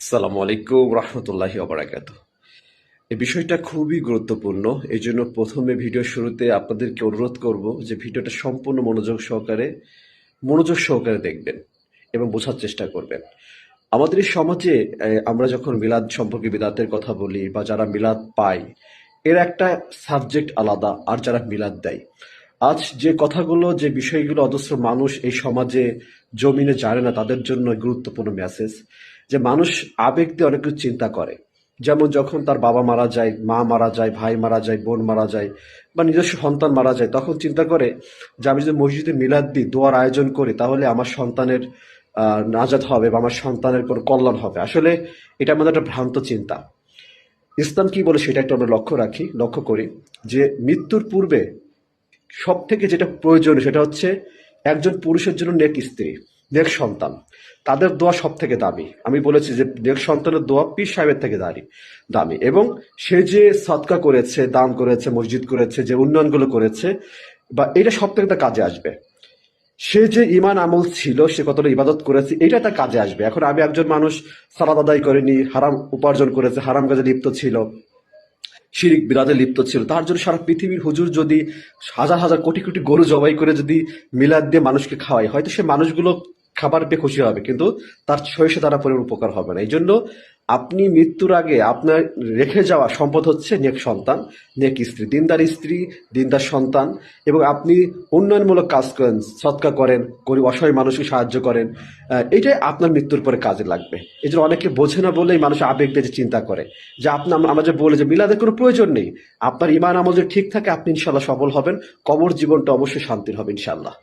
আসসালামু আলাইকুম রহমতুল্লাহি অবরাকাত এই বিষয়টা খুবই গুরুত্বপূর্ণ। এই জন্য প্রথমে ভিডিও শুরুতে আপনাদেরকে অনুরোধ করব যে ভিডিওটা সম্পূর্ণ মনোযোগ সহকারে মনোযোগ সহকারে দেখবেন এবং বোঝার চেষ্টা করবেন। আমাদের এই সমাজে আমরা যখন মিলাদ সম্পর্কে বিদাতের কথা বলি বা যারা মিলাদ পায়, এর একটা সাবজেক্ট আলাদা, আর যারা মিলাদ দেয়। আজ যে কথাগুলো, যে বিষয়গুলো অজস্র মানুষ এই সমাজে জমিনে জানে না, তাদের জন্য গুরুত্বপূর্ণ মেসেজ। যে মানুষ আবেগ দিয়ে অনেক কিছু চিন্তা করে। যেমন যখন তার বাবা মারা যায়, মা মারা যায়, ভাই মারা যায়, বোন মারা যায়, বা নিজস্ব সন্তান মারা যায়, তখন চিন্তা করে যে আমি যদি মসজিদে মিলাদ দিই, দোয়ার আয়োজন করি, তাহলে আমার সন্তানের নাজাত হবে বা আমার সন্তানের কোনো কল্যাণ হবে। আসলে এটা আমাদের একটা ভ্রান্ত চিন্তা। ইসলাম কি বলে সেটা একটু আমরা লক্ষ্য রাখি, লক্ষ্য করি যে মৃত্যুর পূর্বে সব থেকে যেটা প্রয়োজন সেটা হচ্ছে একজন পুরুষের জন্য নেক স্ত্রী। নেক সন্তান। তাদের দোয়া সব থেকে দামি। আমি বলেছি যে নেক সন্তানের দোয়া পীর সাহেবের থেকে দাঁড়ি দামি। এবং সে যে সৎকা করেছে, দান করেছে, মসজিদ করেছে, যে উন্নয়নগুলো করেছে, বা এটা সব থেকে তার কাজে আসবে। সে যে ইমান আমল ছিল, সে কতটা ইবাদত করেছে, এটা তার কাজে আসবে। এখন আমি একজন মানুষ সালাদ আদায় করেনি, হারাম উপার্জন করেছে, হারাম কাজে লিপ্ত ছিল, শিরিক বিরাজে লিপ্ত ছিল, তার জন্য সারা পৃথিবীর হুজুর যদি হাজার হাজার কোটি কোটি গরু জবাই করে যদি মিলাদ দিয়ে মানুষকে খাওয়ায়, হয়তো সে মানুষগুলো খাবার পেয়ে খুশি হবে, কিন্তু তার শরীরে তারা পরিমাণ উপকার হবে না। এই জন্য আপনি মৃত্যুর আগে আপনার রেখে যাওয়া সম্পদ হচ্ছে নেক সন্তান, নেক স্ত্রী, দিনদার স্ত্রী, দিনদার সন্তান, এবং আপনি উন্নয়নমূলক কাজ করেন, সৎকার করেন, গরিব অসহায় মানুষকে সাহায্য করেন এটাই আপনার মৃত্যুর পরে কাজে লাগবে। এই জন্য অনেকে বোঝে না বলেই মানুষ আবেগ দিয়ে চিন্তা করে, যে আপনার আমরা যে বলে যে মিলাদের কোনো প্রয়োজন নেই, আপনার ইমান আমল যদি ঠিক থাকে, আপনি ইনশাল্লাহ সফল হবেন, কবর জীবনটা অবশ্যই শান্তির হবে ইনশাল্লাহ